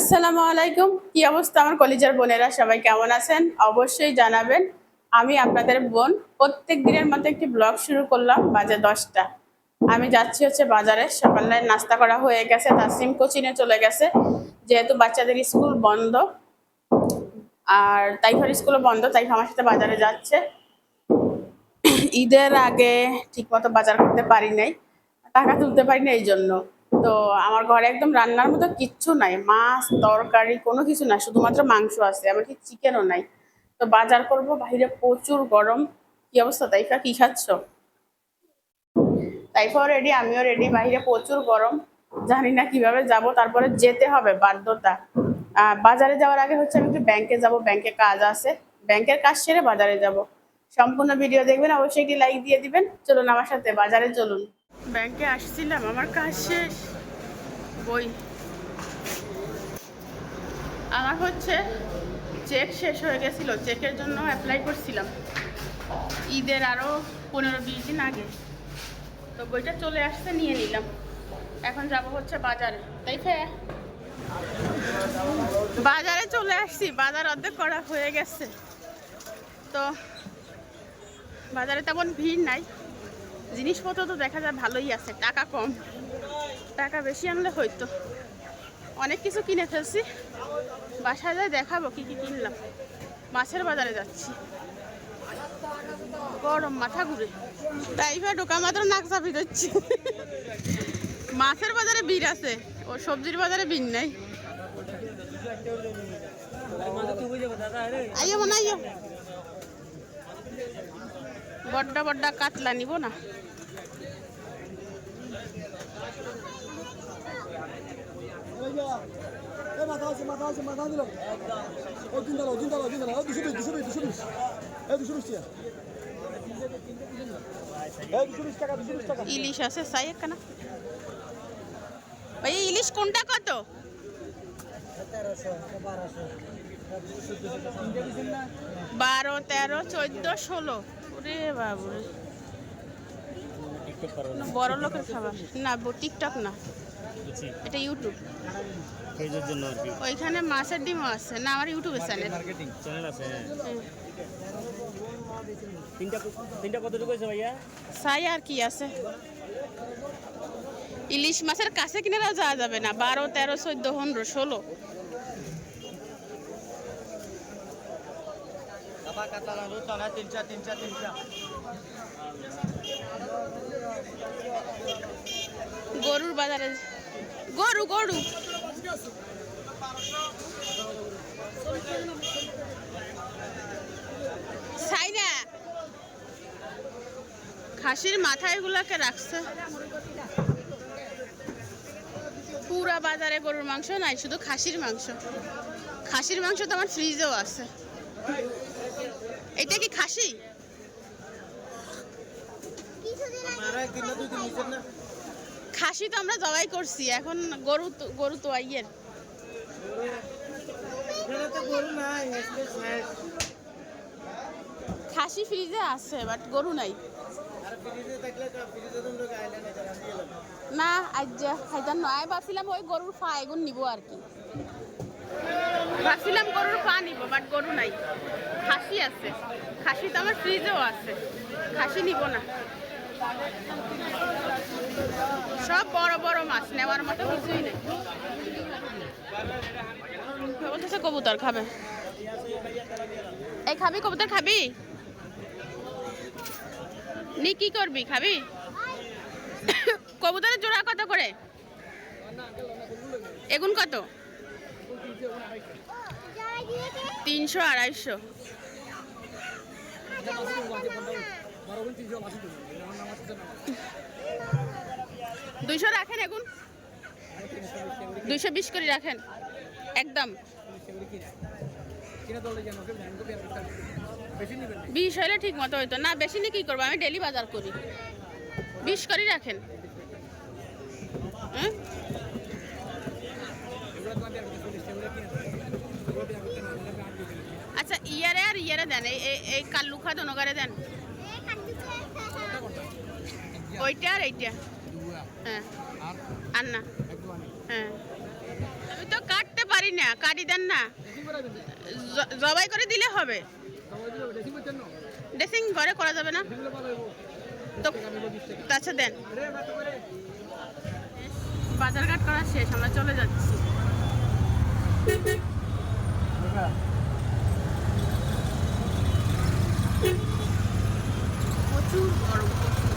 আসসালামু আলাইকুম। কি অবস্থা আমার কলিজার বোনেরা? সবাই কেমন আছেন? অবশ্যই জানাবেন। আমি আপনাদের বোন। প্রত্যেক দিনের মতো একটি ব্লগ শুরু করলাম বাজে দশটা। আমি যাচ্ছি হচ্ছে বাজারে। সকালে নাস্তা করা হয়ে গেছে। তাসিম কোচিনে চলে গেছে। যেহেতু বাচ্চাদের স্কুল বন্ধ, আর তাইফার স্কুলও বন্ধ, তাই আমার সাথে বাজারে যাচ্ছে। ঈদের আগে ঠিকমতো বাজার করতে পারি নাই। টাকা তুলতে পারি না এই জন্য। তো আমার ঘরে একদম রান্নার মতো কিচ্ছু নাই, মাছ, তরকারি কোনো কিছু না শুধুমাত্র মাংস আছে আমার এমনকি চিকেনও নাই। তো বাজার করব, বাইরে প্রচুর গরম, কি অবস্থা? তাইফা, কি খাচ্ছ? তাইফাও রেডি আমিও রেডি বাইরে প্রচুর গরম, জানি না কীভাবে যাব, তারপরে যেতে হবে বাধ্যতা। বাজারে যাওয়ার আগে হচ্ছে আমি একটু ব্যাংকে যাব ব্যাংকে কাজ আছে ব্যাংকের কাজ সেরে বাজারে যাব। সম্পূর্ণ ভিডিও দেখবেন, অবশ্যই একটি লাইক দিয়ে দিবেন, চলুন আমার সাথে, বাজারে চলুন। ব্যাংকে আসছিলাম, আমার কাজ শেষ। বই। আমার হচ্ছে চেক শেষ হয়ে গেছিল, চেকের জন্য অ্যাপ্লাই করছিলাম। ঈদের আরও পনেরো বিশ দিন আগে। তো বইটা চলে আসতে নিয়ে নিলাম। এখন যাব হচ্ছে বাজারে, তাই বাজারে চলে আসছি, বাজার অর্ধেক করা হয়ে গেছে। তো বাজারে তেমন ভিড় নাই। জিনিসপত্র তো দেখা যায় ভালোই আছে, টাকা কম। টাকা বেশি আনলে হয়তো। অনেক কিছু কিনে ফেলছি। বাসায় যাই দেখাবো কি কি কিনলাম। মাছের বাজারে যাচ্ছি। গরম মাথা ঘুরে। ভাই ঢোকা মাত্র নাক চাপি দিচ্ছি মাছের বাজারে ভিড় আছে, ও সবজির বাজারে ভিড় নাই। মনে বড্ডা বড্ডা কাতলা নিব না। ইলিশ আছে, চাই না ভাই ইলিশ কোনটা কত? বারো, তেরো, চোদ্দ, ষোলো। ওরে বাবুরে। বড় লোকের খাবার? না টিকটক না। এটা ইউটিউব ওইখানে মাছের ডিমও আছে। না আমার ইউটিউবে চ্যানেল চ্যানেল আছে তিনটা তিনটা কতটুকু আছে ভাইয়া? চাই আর কি আছে? ইলিশ মাছের কাছে কিনারা যাওয়া যাবে না। বারো তেরো চোদ্দ পনেরো ষোলো। গরুর বাজারে। গরু গরু। চাই না খাসির মাথা এগুলাকে রাখছে। পুরা বাজারে গরুর মাংস নাই, শুধু খাসির মাংস। খাসির মাংস তো আমার ফ্রিজেও আছে। এটা কি খাসি? খাসি তো আমরা জবাই করছি এখন গরু গরু তো আইয়ের। খাসি ফ্রিজে আছে বাট গরু নাই। না আজ খাইতাম নয় ভাবছিলাম ওই গরুর পা এগুন নিব আর কি। ভাবছিলাম গরুর পা নিব বাট গরু নাই। খাসি আছে। খাসি তো আমার ফ্রিজেও আছে। খাসি নিব না। সব বড় বড় মাছ নেওয়ার মতো কিছুই নেই। বলতেছে কবুতর খাবে। এই খাবি কবুতর খাবি? নি কি করবি? খাবি? কবুতরের জোড়া কত করে? এগুন কত? তিনশো আড়াইশো। দুইশো রাখেন এখন। দুইশো বিশ করে রাখেন, একদম। বিশ হলে ঠিক মতো হইতো। না, বেশি নিয়ে কী করব? আমি ডেলি বাজার করি। বিশ করে রাখেন। হ্যাঁ? আচ্ছা ইয়ারে আর ইয়ারে দেন, এই এই- কাল্লুখা দনগারে দেন। ওইটা আর এইটা। হ্যাঁ আর না হ্যাঁ তো কাটতে পারি না, কাটি দেন না। জবাই করে দিলে হবে। ড্রেসিং ঘরে করা যাবে না। তো আচ্ছা দেন। বাজার ঘাট করা শেষ, আমরা চলে যাচ্ছি। প্রচুর গরম প্রচুর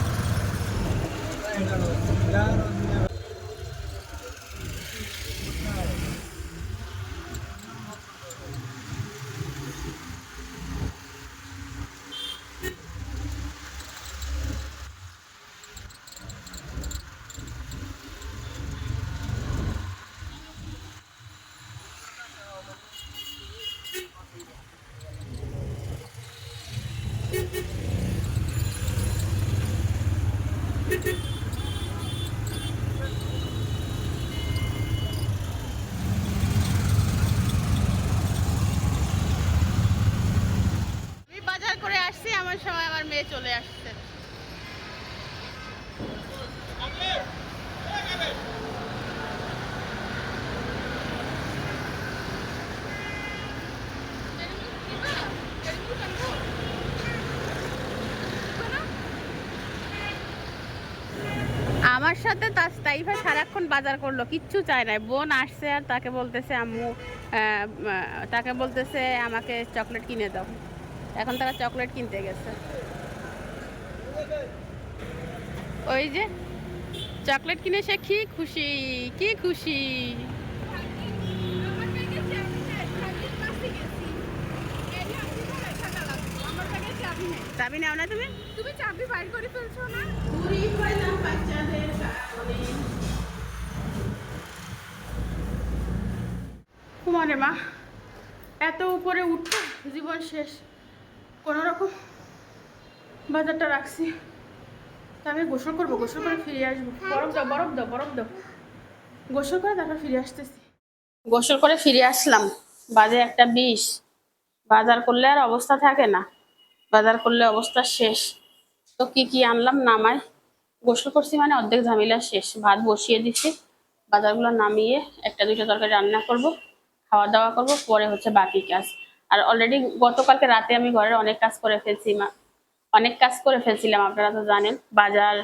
আমি বাজার করে আসছি আমার সময় আমার মেয়ে চলে আসছে আমার সাথে তার তাইফা সারাক্ষণ বাজার করল কিচ্ছু চায় না বোন আসছে আর তাকে বলতেছে আম্মু তাকে বলতেছে আমাকে চকলেট কিনে দাও। এখন তারা চকলেট কিনতে গেছে। ওই যে চকলেট কিনে সে কি খুশি কি খুশি। চাবি নাও না তুমি। তুমি চাবি বাইর করে ফেলছো না? কুমারে মা। এত উপরে উঠতে জীবন শেষ। কোনো রকম বাজারটা রাখছি। তা আমি গোসল করব, গোসল করে ফিরে আসব। বরফ দাও বরফ দাও বরফ দাও। গোসল করে তারপর ফিরে আসতেছি। গোসল করে ফিরে আসলাম। বাজে একটা বিষ বাজার করলে আর অবস্থা থাকে না। বাজার করলে অবস্থা শেষ। তো কি কি আনলাম নামাই। গোসল করছি মানে অর্ধেক ঝামেলা শেষ। ভাত বসিয়ে দিছি, বাজারগুলো নামিয়ে একটা দুইটা তরকারি রান্না করব, খাওয়া দাওয়া করব, পরে হচ্ছে বাকি কাজ। আর অলরেডি গতকালকে রাতে আমি ঘরের অনেক কাজ করে ফেলছি অনেক কাজ করে ফেলছিলাম, আপনারা তো জানেন। বাজার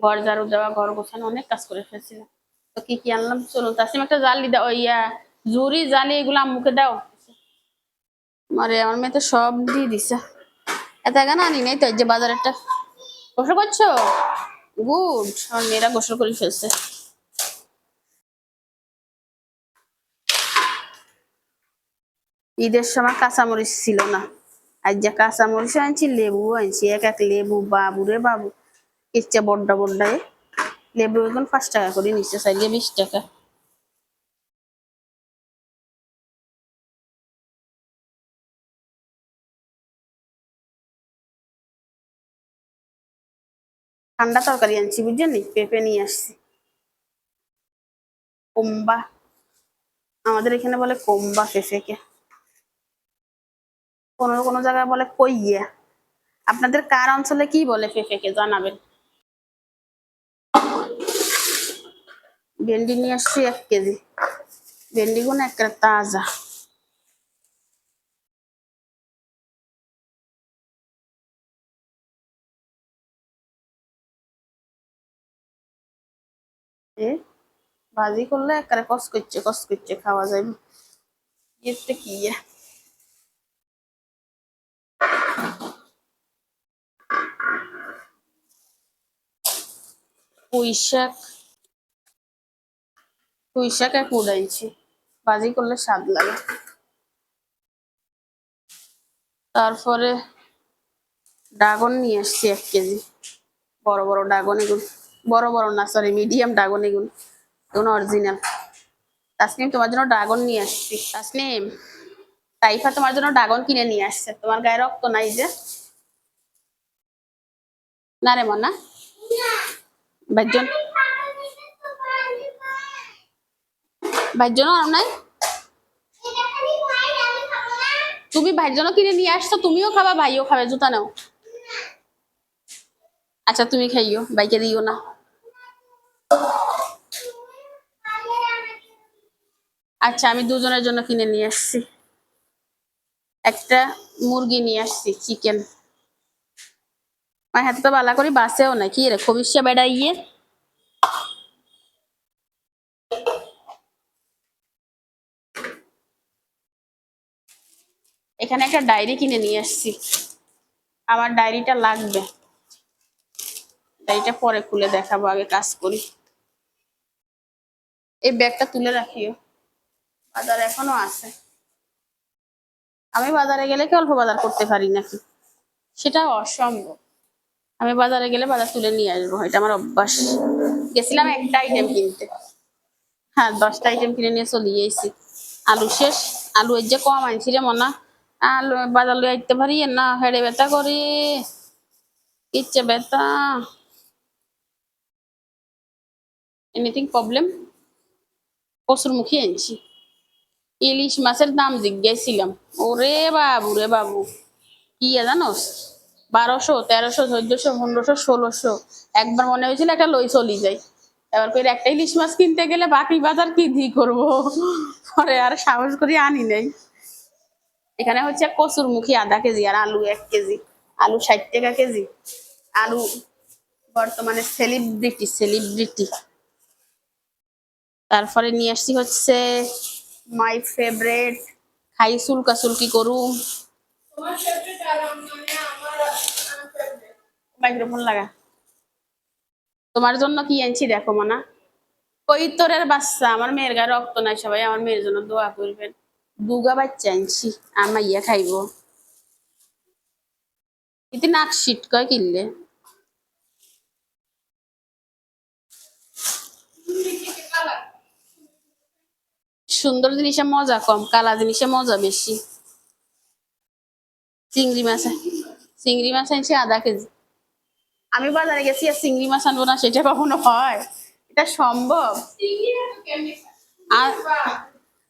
ঘর ঝাড়ু দেওয়া, ঘর গোছানো, অনেক কাজ করে ফেলছিলাম। তো কি কি আনলাম? চলুন তাসিম একটা জালি দাও ইয়া জুরি জালি এগুলো মুখে দাও। মারে আমার মেয়ে তো সব দিয়ে দিছে। এত কেন আনি নাই তো যে বাজার একটা গোসল করছ? গুড। আমার মেয়েরা গোসল করে ফেলছে। ঈদের সময় কাঁচামরিচ ছিল না। আজ যে কাঁচামরিচ আনছি, লেবু আনছি। এক এক লেবু, বাবু রে বাবু। ইচ্ছে বড্ডা বড্ডা। এ। লেবু এখন পাঁচ টাকা করে নিচ্ছে সাইডে বিশ টাকা। ঠান্ডা তরকারি আনছি, বুঝছেন নি? পেঁপে নিয়ে আসছি। কোম্বা। আমাদের এখানে বলে কোম্বা পেঁপেকে। কোনো কোনো জায়গায় বলে কইয়া। আপনাদের কার অঞ্চলে কি বলে পেঁপেকে, জানাবেন। ভেন্ডি নিয়ে আসছি এক কেজি। ভেন্ডি গুলো একটা তাজা। এ ভাজি করলে একেবারে কস করছে কস করছে খাওয়া যাবে। এতে কি ইয়ে? পুঁই শাক। পুঁই শাক এক উড়াইছি। ভাজি করলে স্বাদ লাগে। তারপরে ড্রাগন নিয়ে আসছি এক কেজি। বড় বড় ড্রাগন এগুলো। বড় বড় না সরি মিডিয়াম ড্রাগন এগুলো এগুলো অরিজিনাল তাসনিম তোমার জন্য ড্রাগন নিয়ে আসছি। তাসনিম তাইফা তোমার জন্য ড্রাগন কিনে নিয়ে আসছে। তোমার গায়ে রক্ত নাই যে। না রে মনা। বাইজন বাইজন আর নাই? তুমি ভাইয়ের কিনে নিয়ে আসছো, তুমিও খাবা, ভাইও খাবে, জুতা নাও। আচ্ছা তুমি খাইও বাইকে দিও না। আচ্ছা আমি দুজনের জন্য কিনে নিয়ে আসছি। একটা মুরগি নিয়ে আসছি চিকেন আমার হাতে তো বালা করি বাসেও না। কি রে খবিসা বেড়াইয়ে এখানে একটা ডায়েরি কিনে নিয়ে আসছি। আমার ডায়েরিটা লাগবে। ডায়েরিটা পরে খুলে দেখাবো, আগে কাজ করি। এই ব্যাগটা তুলে রাখিও। বাজার এখনও আছে। আমি বাজারে গেলে কি অল্প বাজার করতে পারি নাকি? সেটা অসম্ভব। আমি বাজারে গেলে বাজার তুলে নিয়ে আসব, এটা আমার অভ্যাস। গেছিলাম একটা আইটেম কিনতে। হ্যাঁ দশটা আইটেম কিনে নিয়ে চলে এসেছি আলু শেষ। আলু এর যে কম আনছি রে মনা। আলু বাজার লয়ে আইতে পারি না, হেড়ে ব্যথা করি। ইচ্ছে ব্যথা। এনিথিং প্রবলেম কসুর মুখে আনছি ইলিশ মাছের দাম জিজ্ঞাসিলাম ওরে বাবু রে বাবু কি জানোস বারোশো তেরোশো চোদ্দশো পনেরোশো ষোলোশো। একবার মনে হয়েছিল একটা লই চলি যাই। এবার করে একটা ইলিশ মাছ কিনতে গেলে বাকি বাজার কি দিয়ে করব? পরে আর সাহস করি আনি নেই। এখানে হচ্ছে কচুর মুখী আধা কেজি আর আলু এক কেজি। আলু ষাট টাকা কেজি। আলু বর্তমানে সেলিব্রিটি সেলিব্রিটি তারপরে নিয়ে আসছি হচ্ছে মাই ফেভারেট খাই সুলকা সুলকি করুম মাইক্রোফোন লাগা। তোমার জন্য কি আনছি দেখো মানা। কৈতরের বাচ্চা, আমার মেয়ের গায়ে রক্ত নাই সবাই, আমার মেয়ের জন্য দোয়া করবেন। দুগা বাচ্চা আনছি আমার ইয়া খাইব। ইতি নাক শীত কয় কিনলে। সুন্দর জিনিসে মজা কম, কালা জিনিসে মজা বেশি। চিংড়ি মাছ চিংড়ি মাছ আনছি আধা কেজি। আমি বাজারে গেছি আর চিংড়ি মাছ আনব না, সেটা কখনো হয়। এটা সম্ভব। আর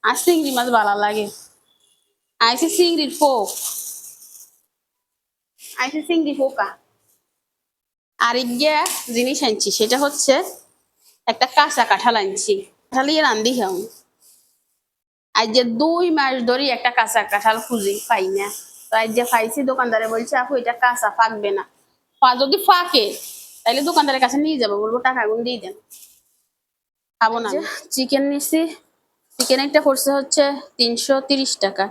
আর চিংড়ি মাছ ভালো লাগে। আইসি চিংড়ির ফোক আইসি চিংড়ি ফোকা আর ইয়া জিনিস আনছি, সেটা হচ্ছে একটা কাঁচা কাঁঠাল আনছি। কাঁঠাল ইয়ে রান্ধি খাও আজ যে দুই মাস ধরে একটা কাঁচা কাঁঠাল খুঁজি পাই না। তো আজ যে পাইছি দোকানদারে বলছে আপু এটা কাঁচা ফাঁকবে না। পা- যদি ফাঁকে তাইলে দোকানদারের কাছে নিয়ে যাব বলব টাকা গুন দিয়ে দেন। খাব না চিকেন নিছি চিকেন একটা করছে হচ্ছে তিনশো তিরিশ টাকা।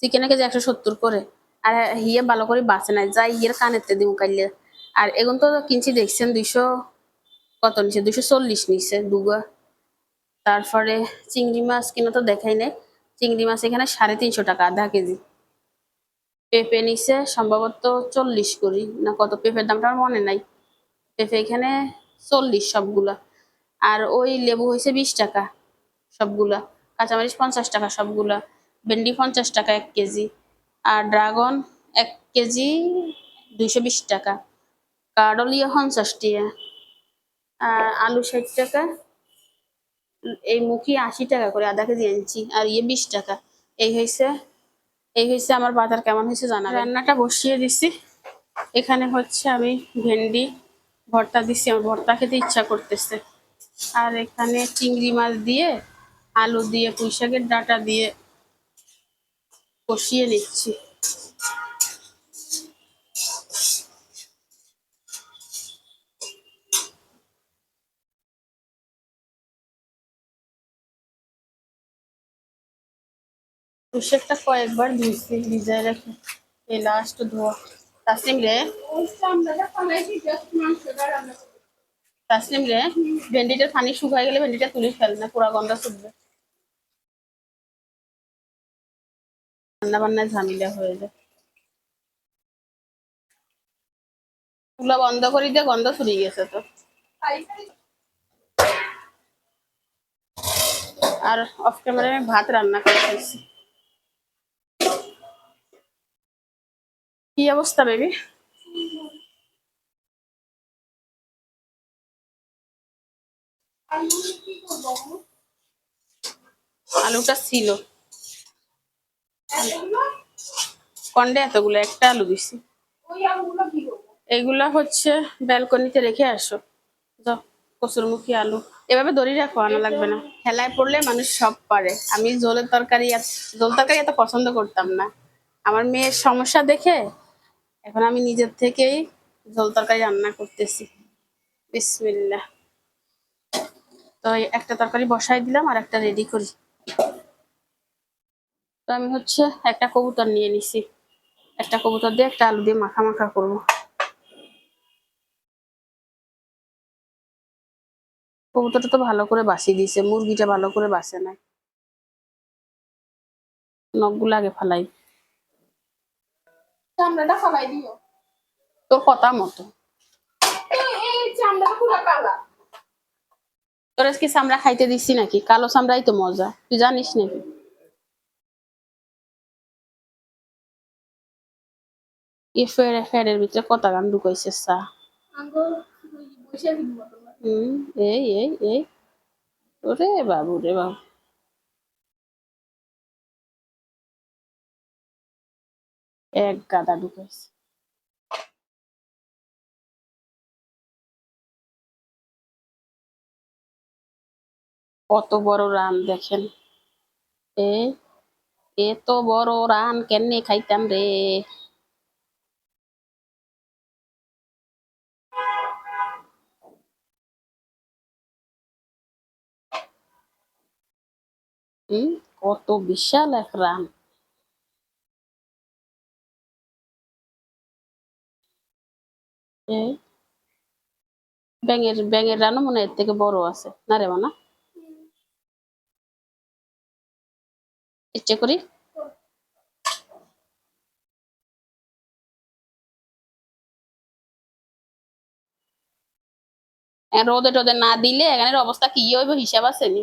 চিকেনের কেজি একশো সত্তর করে। আর হিয়ে ভালো করে বাঁচে নাই যাই ইয়ের কানেতে দিব কাইলে। আর এগুন তো কিনছি দেখছেন দুইশো কত নিছে? দুইশো চল্লিশ নিছে দুগা। তারপরে চিংড়ি মাছ কিনা তো দেখাই নাই। চিংড়ি মাছ এখানে সাড়ে তিনশো টাকা, আধা কেজি। পেঁপে নিছে সম্ভবত চল্লিশ করি না কত পেঁপের দামটা আমার মনে নাই। পেঁপে এখানে চল্লিশ সবগুলা। আর ওই লেবু হয়েছে বিশ টাকা সবগুলা। কাঁচামরিচ পঞ্চাশ টাকা সবগুলা। ভেন্ডি পঞ্চাশ টাকা এক কেজি। আর ড্রাগন এক কেজি দুইশো বিশ টাকা। কাডলিয়া পঞ্চাশ টাকা। আর আলু ষাট টাকা। এই মুখি আশি টাকা করে আধা কেজি আনছি আর ইয়ে বিশ টাকা। এই হয়েছে এই হয়েছে আমার বাজার, কেমন হয়েছে জানা রান্নাটা বসিয়ে দিছি। এখানে হচ্ছে আমি ভেন্ডি, ভর্তা দিছি, আমার ভর্তা খেতে ইচ্ছা করতেছে। আর এখানে চিংড়ি মাছ দিয়ে, আলু দিয়ে পুঁই শাকের ডাটা দিয়ে কষিয়ে নিচ্ছি। শাকটা কয়েকবার ধুইছি ভিজায় রেখে এই লাস্ট ধোয়া তাসলিম রে। তাসলিম রে, ভেন্ডিটার পানি শুকায় গেলে ভেন্ডিটা তুলে ফেল, না পুরা গন্ধ শুকবে। রান্না বান্নায় ঝামেলা হয়ে যায়। চুলা বন্ধ করে দিয়ে গন্ধ ফুরিয়ে গেছে তো। আর অফ ক্যামেরায় ভাত রান্না করে ফেলছি কি অবস্থা বেবি আলুটা ছিল। কন্ডে এতগুলো, একটা আলু দিছি। এইগুলা হচ্ছে ব্যালকনিতে রেখে আসো। যাও কসুরমুখী আলু। এভাবে দড়ি রাখো, আনা লাগবে না। খেলায় পড়লে মানুষ সব পারে। আমি ঝোলের তরকারি ঝোল তরকারি এত পছন্দ করতাম না। আমার মেয়ের সমস্যা দেখে এখন আমি নিজের থেকেই ঝোল তরকারি রান্না করতেছি। বিসমিল্লাহ। তো একটা তরকারি বসাই দিলাম আর একটা রেডি করি। তো আমি হচ্ছে একটা কবুতর নিয়ে নিছি। একটা কবুতর দিয়ে একটা আলু দিয়ে মাখা মাখা করব। কবুতরটা তো ভালো করে বাসি দিছে মুরগিটা ভালো করে বাসে নাই। নখগুলো আগে ফালাই। চামড়াটা ফালাই দিও। তোর কথা মতো। এই চামড়াটা পুরো কালা। তোর আজকে চামড়া খাইতে দিচ্ছি নাকি? কালো চামড়াই তো মজা। তুই জানিস নাকি? এ ফের ফেরের ভিতরে কত গান ঢুকাইছে হুম এই এই এই। ওরে বাবু রে বাবু। এক গাদা ঢুকাইছে কত বড় রান দেখেন। এ এত বড় রান কেনে খাইতাম রে। কত বিশাল এক রান। ব্যাঙের ব্যাঙের রানও মনে এর থেকে বড় আছে। না রে মানা ইচ্ছে করি। রোদে টোদে না দিলে এখানের অবস্থা কি হইব হিসাব আছে নি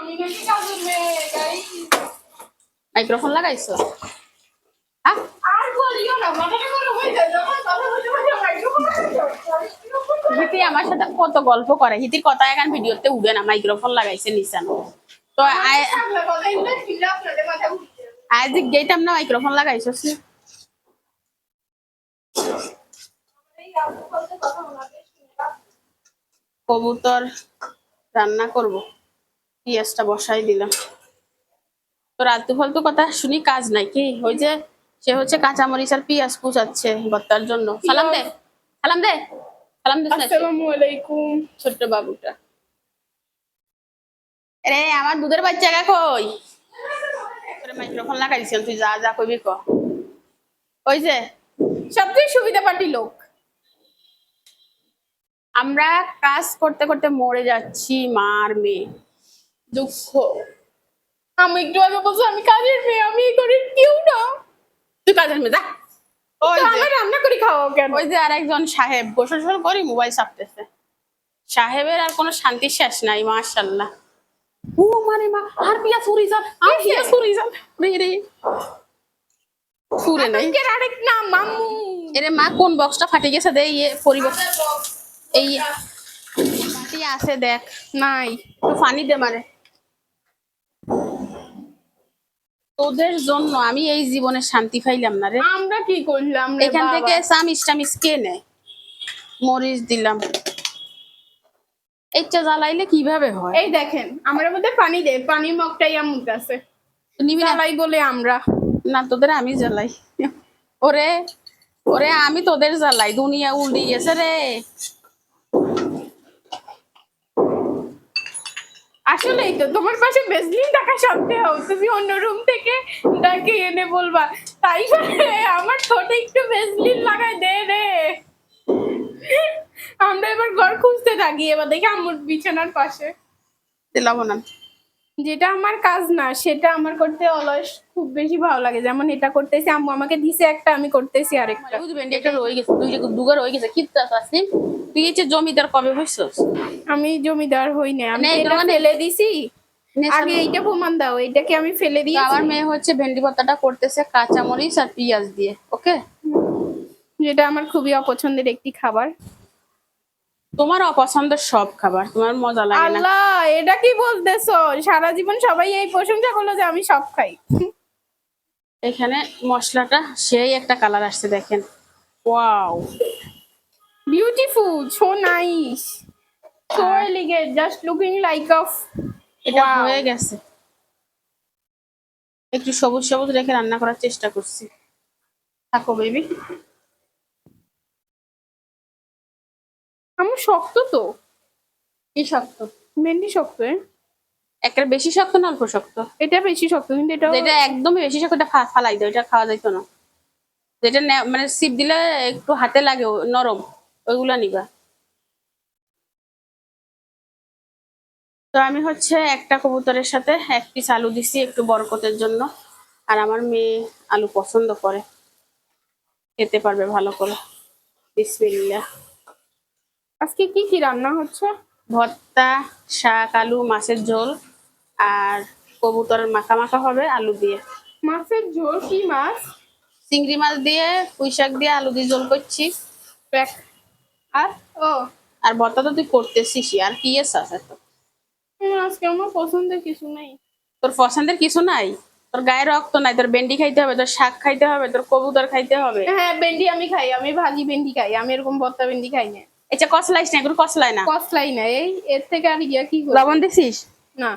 আমি নাকি কাজের মেয়ে গাইস মাইক্রোফোন লাগাইছো হ্যাঁ আর বলিও না মাথাটা গরম হয়ে যায় যখন কথা বলতে মাইক্রোফোন হিতি আমার সাথে কত গল্প করে। হিতির কথা এখন ভিডিওতে উঠে না মাইক্রোফোন লাগাইছে নিশান। তো আজ গেইতাম না মাইক্রোফোন লাগাইছো কবুতর রান্না করব। পেঁয়াজটা বসাই দিলাম। তো রাতু ফালতু কথা শুনি কাজ নাই কি? ওই যে সে হচ্ছে কাঁচামরিচ আর পেঁয়াজ কুচাচ্ছে বত্তার জন্য। সালাম দে সালাম দে সালাম দে আসসালামু আলাইকুম। ছোট্ট বাবুটা। রে আমার দুধের বাচ্চা গা কই? মাইক্রোফোন লাগাই দিছিলাম তুই যা যা কইবি ক। ওই যে সবচেয়ে সুবিধা পার্টি লোক। আমরা কাজ করতে করতে মরে যাচ্ছি মার মেয়ে। দুঃখ। আমি একটু আগে বলছি আমি কাজের মেয়ে আমি এই করি কেউ না। তুই কাজের মেয়ে যা। আমার রান্না করে খাওয়াও কেন? ওই যে আরেকজন সাহেব গোসল টোসল করি মোবাইল চাপতেছে। সাহেবের আর কোনো শান্তি শেষ নাই মাশাল্লাহ ও মানে মা আর পিয়া চুরি যান আর পিয়া চুরি যান। রে রে। ফুরে নাই। আজকের আরেক নাম মাম্মু এরে মা কোন বক্সটা ফাটে গেছে দে ইয়ে পরিবেশ এই আছে দেখ নাই। তো পানি দে মারে। তোদের জন্য আমি এই জীবনে শান্তি পাইলাম না রে। আমরা কি করলাম এখান থেকে চামিচ টামিচ কে নেয় মরিচ দিলাম। এইটা জ্বালাইলে কীভাবে হয়? এই দেখেন আমার মধ্যে পানি দে পানি মগটাই আমার আছে। নিবি জ্বালাই বলে আমরা। না তোদের আমি জ্বালাই। ওরে ওরে আমি তোদের জ্বালাই। দুনিয়া উল্টে গেছে রে। আসলেই তো তোমার পাশে বেসলিন টাকা সত্ত্বেও তুমি অন্য রুম থেকে ডাকে এনে বলবা তাই বলে আমার ঠোঁটে একটু বেসলিন লাগাই দে রে। আমরা এবার ঘর খুঁজতে থাকি এবার দেখি আমার বিছানার পাশে। দিলাম না যেটা আমার কাজ না সেটা আমার করতে অলস খুব বেশি ভালো লাগে। যেমন এটা করতেছি আম্মু আমাকে দিছে একটা আমি করতেছি আরেকটা। বুঝবেন একটা রয়ে গেছে দুই দুগা রয়ে গেছে। কি চাষ আছে তুই যে জমিদার কবে হইছস আমি জমিদার হই না আমি এটা ফেলে দিছি। আগে এইটা প্রমাণ দাও এইটাকে আমি ফেলে দিয়েছি। আমার মেয়ে হচ্ছে ভেন্ডি ভর্তাটা করতেছে কাঁচামরিচ আর পেঁয়াজ দিয়ে ওকে? যেটা আমার খুবই অপছন্দের একটি খাবার। তোমার অপছন্দের সব খাবার তোমার মজা লাগে না। আল্লাহ এটা কি বলতেছো? সারা জীবন সবাই এই প্রশংসা করল যে আমি সব খাই। এখানে মশলাটা সেই একটা কালার আসছে দেখেন। Wow beautiful so nice so elegant just looking like of এটা. হয়ে গেছে। একটু সবুজ সবুজ রেখে রান্না করার চেষ্টা করছি। থাকো বেবি আমার শক্ত তো। কি শক্ত? মেনলি শক্ত একটা বেশি শক্ত না অল্প শক্ত? এটা বেশি শক্ত কিন্তু এটা এটা একদমই বেশি শক্ত এটা ফালাই দাও এটা খাওয়া যাইতো না। যেটা মানে সিপ দিলে একটু হাতে লাগে নরম। ওইগুলা নিবা। তো আমি হচ্ছে একটা কবুতরের সাথে এক পিস আলু দিছি একটু বরকতের জন্য। আর আমার মেয়ে আলু পছন্দ করে। খেতে পারবে ভালো করে। বিসমিল্লাহ আজকে কি কি রান্না হচ্ছে? ভর্তা শাক আলু মাছের ঝোল আর কবুতরের মাখা মাখা হবে আলু দিয়ে। মাছের ঝোল কি মাছ? চিংড়ি মাছ দিয়ে পুঁই শাক দিয়ে আলু দিয়ে ঝোল করছি। আর? ও। আর ভর্তা তো তুই করতেছিস আর কি আছে তো আজকে আমার পছন্দের কিছু নেই। তোর পছন্দের কিছু নাই? তোর গায়ে রক্ত নাই তোর ভেন্ডি খাইতে হবে তোর শাক খাইতে হবে তোর কবুতর খাইতে হবে। হ্যাঁ ভেন্ডি আমি খাই আমি ভাজি ভেন্ডি খাই আমি এরকম ভর্তা ভেন্ডি খাই না। এটা কসলাইস না এগুলো কসলাই না। কসলাই না এই এর থেকে আর ইয়া কি লবণ দিছিস? না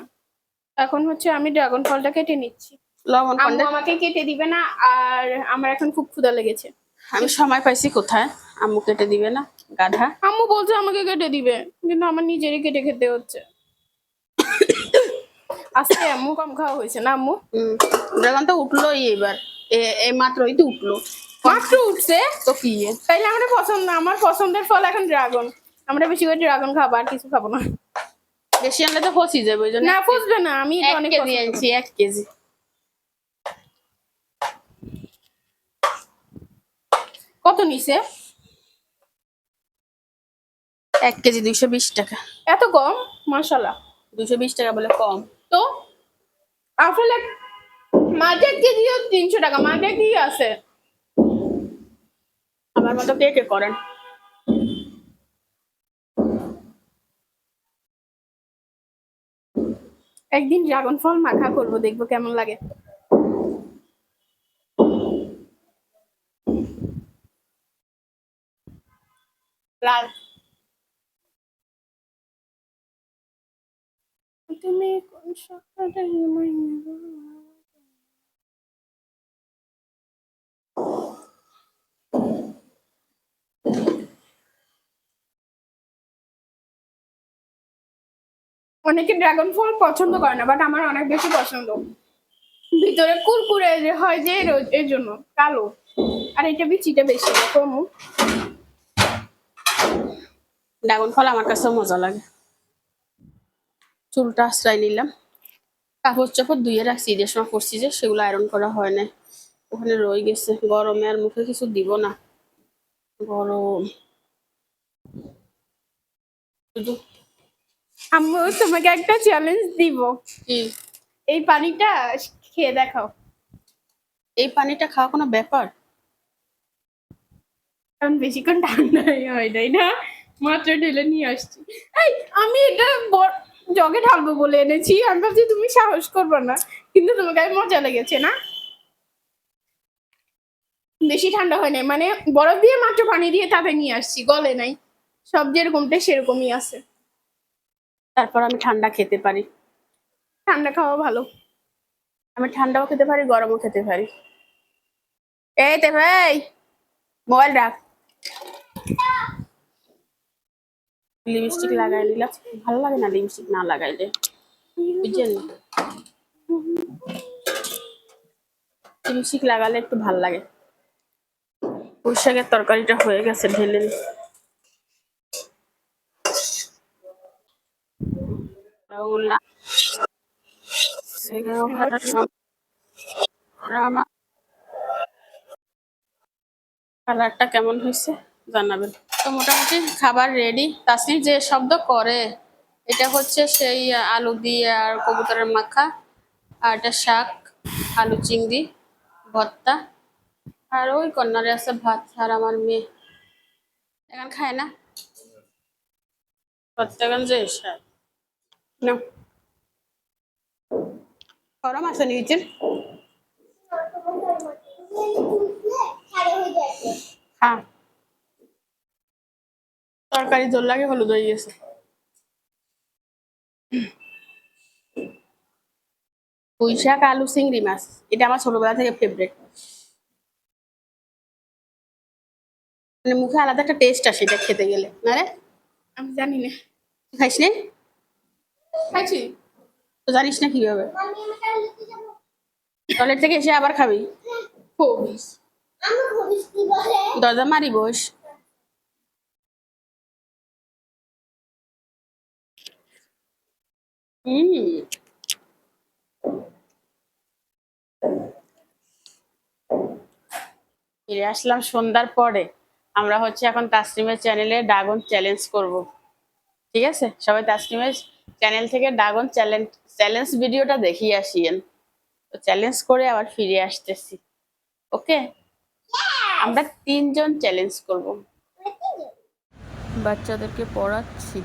এখন হচ্ছে আমি ড্রাগন ফলটা কেটে নিচ্ছি। লবণ কোনটা? আমাকে কেটে দিবে না আর আমার এখন খুব ক্ষুধা লেগেছে। আমি সময় পাইছি কোথায়? আম্মু কেটে দিবে না? গাধা? আম্মু বলছে আমাকে কেটে দিবে কিন্তু আমার নিজেরই কেটে খেতে হচ্ছে। আজকে আম্মু কম খাওয়া হয়েছে না আম্মু? ড্রাগন তো উঠলোই এবার। এই মাত্রই তো উঠল। মাত্র উঠছে? তো কি তাইলে আমার পছন্দ আমার পছন্দের ফল এখন ড্রাগন। আমরা বেশি করে ড্রাগন খাব আর কিছু খাব না। বেশি আনলে তো ফসি যাবে ওই জন্য না ফুসবে না আমি অনেক কেজি আনছি এক কেজি। কত নিছে? এক কেজি দুইশো বিশ টাকা। এত কম মাশাল্লাহ দুইশো বিশ টাকা বলে কম। তো আসলে মাঝে কেজিও তিনশো টাকা মাঝে কি আছে? আমার মতো কে কে করেন? একদিন ড্রাগন ফল মাখা করব দেখব কেমন লাগে। লাল। তুমি কোন অনেকে ড্রাগন ফল পছন্দ করে না বাট আমার অনেক বেশি পছন্দ। ভিতরে কুরকুরে যে হয় যে এর- জন্য, কালো। আর এটা বিচিটা বেশি কম ড্রাগন ফল আমার কাছে মজা লাগে। চুলটা আশ্রয় নিলাম। কাপড় চাপড় ধুয়ে রাখছি যে সময় করছি যে সেগুলো আয়রন করা হয় না ওখানে রয়ে গেছে। গরমে আর মুখে কিছু দিব না। গরম। শুধু তোমাকে একটা চ্যালেঞ্জ দিব। কি? এই পানিটা খেয়ে দেখাও। এই পানিটা খাওয়া কোনো ব্যাপার? কারণ বেশিক্ষণ ঠান্ডাই হয় নাই না? মাত্র ঢেলে নিয়ে আসছি। এই আমি এটা বড় জগে ঢালবো বলে এনেছি। আমি ভাবছি তুমি সাহস করবে না কিন্তু তোমাকে আমি মজা লেগেছে না? বেশি ঠান্ডা হয় নাই মানে বরফ দিয়ে মাত্র পানি দিয়ে তাতে নিয়ে আসছি গলে নাই। সব যেরকমটা সেরকমই আছে। তারপর আমি ঠান্ডা খেতে পারি। ঠান্ডা খাওয়া ভালো। আমি ঠান্ডাও খেতে পারি গরমও খেতে পারি। এই তে ভাই মোবাইল রাখ। লিপস্টিক লাগাই নিলাম ভালো লাগে না লিপস্টিক না লাগাইলে। বুঝছেন? লিপস্টিক লাগালে একটু ভালো লাগে। পুঁই শাকের তরকারিটা হয়ে গেছে, ঢেলে কালারটা কেমন হয়েছে? জানাবেন। তো মোটামুটি খাবার রেডি তাসনির যে শব্দ করে এটা হচ্ছে সেই আলু দিয়ে আর কবুতরের মাখা আর এটা শাক আলু চিংড়ি ভর্তা আর ওই কর্নারে আছে ভাত আর আমার মেয়ে। এখন খায় না? প্রত্যেকজন যে শাক না। গরম আছে নিচে। হ্যাঁ। তরকারি জল লাগে হলুদ হয়ে গেছে। পুঁই শাক আলু চিংড়ি মাছ এটা আমার ছোটবেলা থেকে ফেভারিট মানে মুখে আলাদা একটা টেস্ট আসে এটা খেতে গেলে না রে? আমি জানি না। খাইস নি? খাইছি। তো জানিস না কীভাবে? টয়লেট থেকে এসে আবার খাবি? দরজা মারি বস হুম। ফিরে আসলাম সন্ধ্যার পরে। আমরা হচ্ছে এখন তাসনিমের চ্যানেলে ড্রাগন চ্যালেঞ্জ করব। ঠিক আছে? সবাই তাসনিমের চ্যানেল থেকে ড্রাগন চ্যালেঞ্জ চ্যালেঞ্জ ভিডিওটা দেখিয়ে আসিয়েন। তো চ্যালেঞ্জ করে আবার ফিরে আসতেছি। ওকে? আমরা তিনজন চ্যালেঞ্জ করব। বাচ্চাদেরকে পড়াচ্ছি।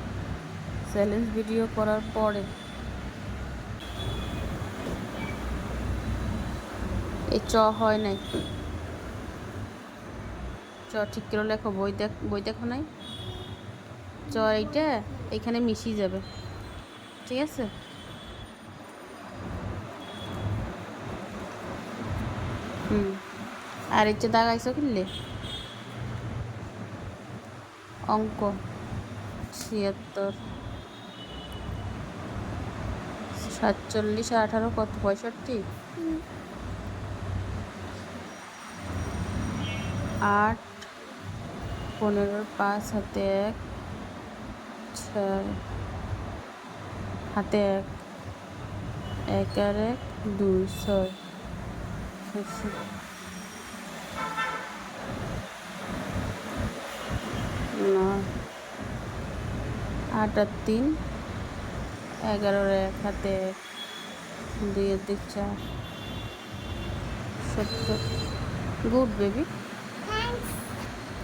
চ্যালেঞ্জ ভিডিও করার পরে। এই চ হয় নাই। চ ঠিক করে লেখো, বই দেখ, বই দেখো নাই? চ এইটা এখানে মিশিয়ে যাবে। ঠিক আছে? হুম। আর ইচ্ছে দাগাইছো কিনলে? অঙ্ক ছিয়াত্তর, সাতচল্লিশ আঠারো কত? পঁয়ষট্টি? আট পনেরোর পাঁচ, হাতে এক, ছয়, হাতে এক এক আর এক, দুই, ছয়। নয়, আট আর তিন এগারোর এক, হাতে এক দুইয়ের দিক চার, সত্তর গুড বেবি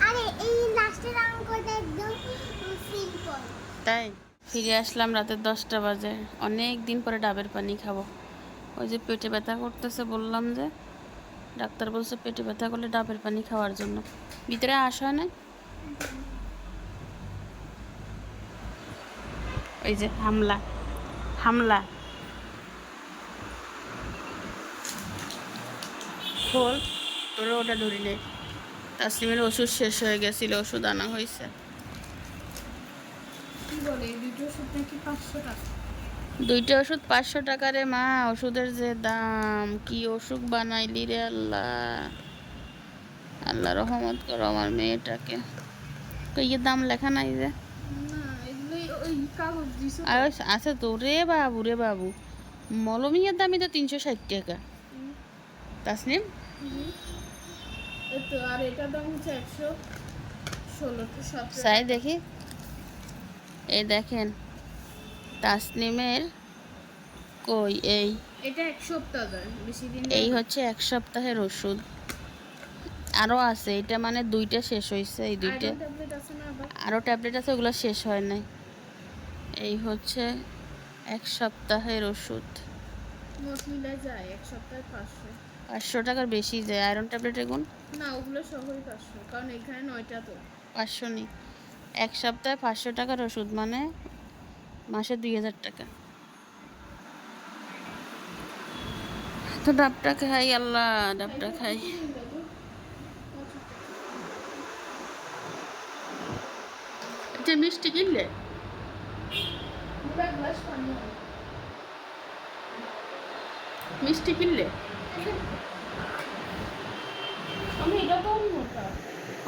আরে এই লাস্টের অঙ্কটা একদম সিম্পল তাই ফিরে আসলাম রাতের দশটা বাজে। অনেক দিন পরে ডাবের পানি খাব। ওই যে পেটে ব্যথা করতেছে, বললাম যে, ডাক্তার বলছে পেটে ব্যথা করলে ডাবের পানি খাওয়ার জন্য। ভিতরে আসা না ওই যে হামলা হামলা। খোল, তোরা ওটা ধরি নেই তাসলিমের ওষুধ শেষ হয়ে গেছিল, ওষুধ আনা হয়েছে কি বলে এই দুটো ওষুধ নাকি পাঁচশো টাকা দুইটা ওষুধ পাঁচশো টাকা? রে মা ওষুধের যে দাম কি অসুখ বানাইলি রে আল্লাহ। আল্লাহ রহমত করো আমার মেয়েটাকে। ইয়ে দাম লেখা নাই যে? আর আছে তো রে বাবু রে বাবু। মলমিয়ার দামই তো তিনশো ষাট টাকা। তাসনিম? আর এটার দাম হচ্ছে একশো ষোলো চাই দেখি। এই দেখেন তাসনিমের কই এই? এটা এক সপ্তাহ বেশি দিন এই হচ্ছে এক সপ্তাহের ওষুধ। আরও আছে এটা মানে দুইটা শেষ হয়েছে এই দুইটা। ট্যাবলেট আছে না আবার? আরও ট্যাবলেট আছে ওগুলো শেষ হয় নাই। এই হচ্ছে এক সপ্তাহের ওষুধ। পাঁচশো। টাকার বেশি যায় আয়রন ট্যাবলেটের গুণ? না ওগুলো সহই পাঁচশো কারণ এখানে নয়টা তো। পাঁচশো নেই এক সপ্তাহে পাঁচশো টাকার ওষুধ মানে মাসে দুই হাজার টাকা। তো ডাবটা খাই আল্লাহ ডাবটা খাই। এটা মিষ্টি কিনলে। মিষ্টি কিনলে?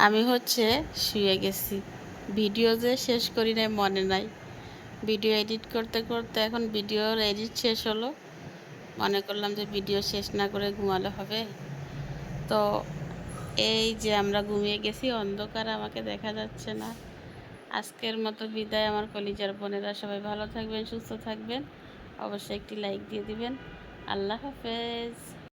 আমি হচ্ছে শুয়ে গেছি। ভিডিও যে শেষ করি নাই, মনে নাই। ভিডিও এডিট করতে করতে এখন ভিডিওর এডিট শেষ হলো। মনে করলাম যে ভিডিও শেষ না করে ঘুমালে হবে। তো এই যে আমরা ঘুমিয়ে গেছি, অন্ধকার আমাকে দেখা যাচ্ছে না। আজকের মতো বিদায় আমার কলিজার বোনেরা। সবাই ভালো থাকবেন, সুস্থ থাকবেন। অবশ্যই একটি লাইক দিয়ে দিবেন। আল্লাহ হাফেজ।